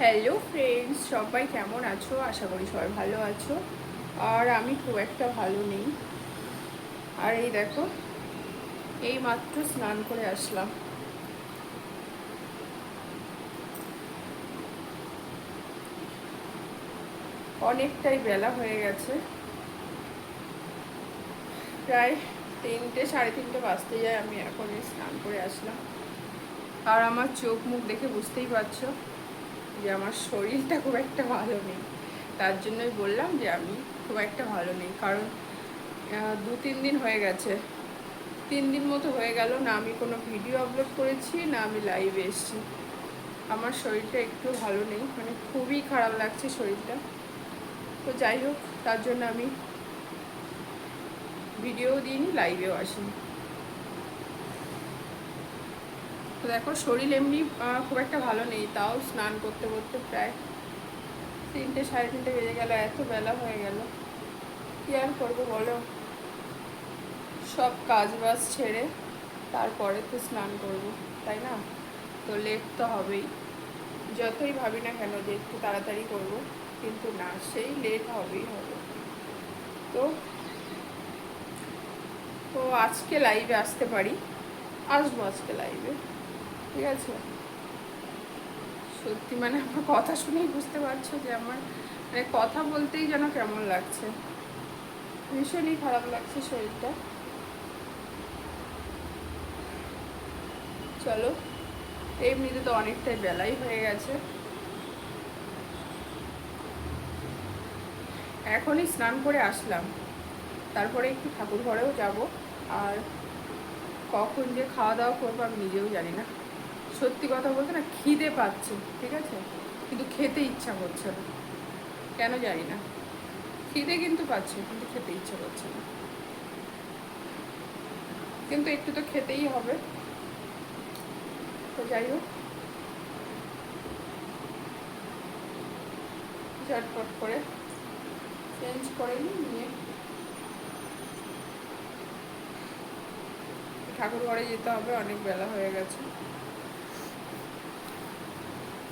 Hello friends সবাই কেমন আছো? আশা করি সবাই ভালো আছো। আর আমি খুব একটা ভালো নেই। আর এই দেখো, এই মাত্র স্নান করে আসলাম। অনেকটাই বেলা হয়ে গেছে। প্রায় তিনটে, সাড়ে তিনটে বাজতে যায়, আমি এখন স্নান করে আসলাম। আর আমার চোখ মুখ দেখে বুঝতেই পারছ। যে আমার শরীরটা খুব একটা ভালো নেই। তার জন্যই বললাম যে আমি খুব একটা ভালো নেই। কারণ দু, তিন দিন হয়ে গেছে। তিন দিন মতো হয়ে গেল, না আমি কোনো ভিডিও আপলোড করেছি, না আমি লাইভে এসেছি। আমার শরীরটা একটু ভালো নেই। মানে খুবই খারাপ লাগছে শরীরটা। তো যাই হোক, তার জন্য আমি ভিডিও দিইনি, লাইভেও আসিনি। তো দেখো, শরীর এমনি খুব একটা ভালো নেই, তাও স্নান করতে করতে প্রায় তিনটে সাড়ে তিনটে বেজে গেল, এত বেলা হয়ে গেল। কি আর করব বলো? সব কাজ বাজ ছেড়ে তারপরে তো স্নান করব, তাই না? তো লেট তো হবেই। যতই ভাবি না কেন যে একটু তাড়াতাড়ি করব, কিন্তু না, সেই লেট হবেই হবে। তো তো আজকে লাইভে আসতে পারি, আসব আজকে লাইভে ঠিক আছে। সত্যি মানে আমার কথা শুনেই বুঝতে পারছ যে আমার মানে কথা বলতেই যেন কেমন লাগছে। ভীষণই খারাপ লাগছে শরীরটা। চলো এমনিতে তো অনেকটাই বেলাই হয়ে গেছে। এখনই স্নান করে আসলাম। তারপরে একটু ঠাকুর ঘরেও যাব। আর কখন যে খাওয়া দাওয়া করব আমি নিজেও জানি না। সত্যি কথা বলতে না খিদে পাচ্ছে, ঠিক আছে? কিন্তু খেতে ইচ্ছা করছে না। কেন জানি না। খিদে কিন্তু পাচ্ছে, কিন্তু খেতে ইচ্ছা করছে না। কিন্তু একটু তো খেতেই হবে। তো যাই হোক। ঝটপট করে চেঞ্জ করে নিয়ে ঠাকুর ঘরে যেতে হবে, অনেক বেলা হয়ে গেছে।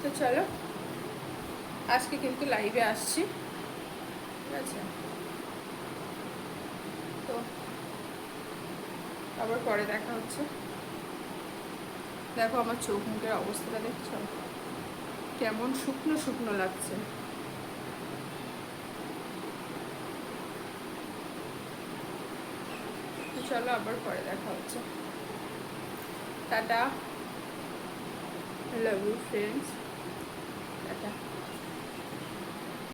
তো চলো, আজকে কিন্তু লাইভে আসছি। ঠিক আছে? তো, আবার পরে দেখা হচ্ছে। দেখো আমার চোখ মুখের অবস্থাটা দেখছ? কেমন শুকনো শুকনো লাগছে। চলো আবার পরে দেখা হচ্ছে। টাটা। Love you friends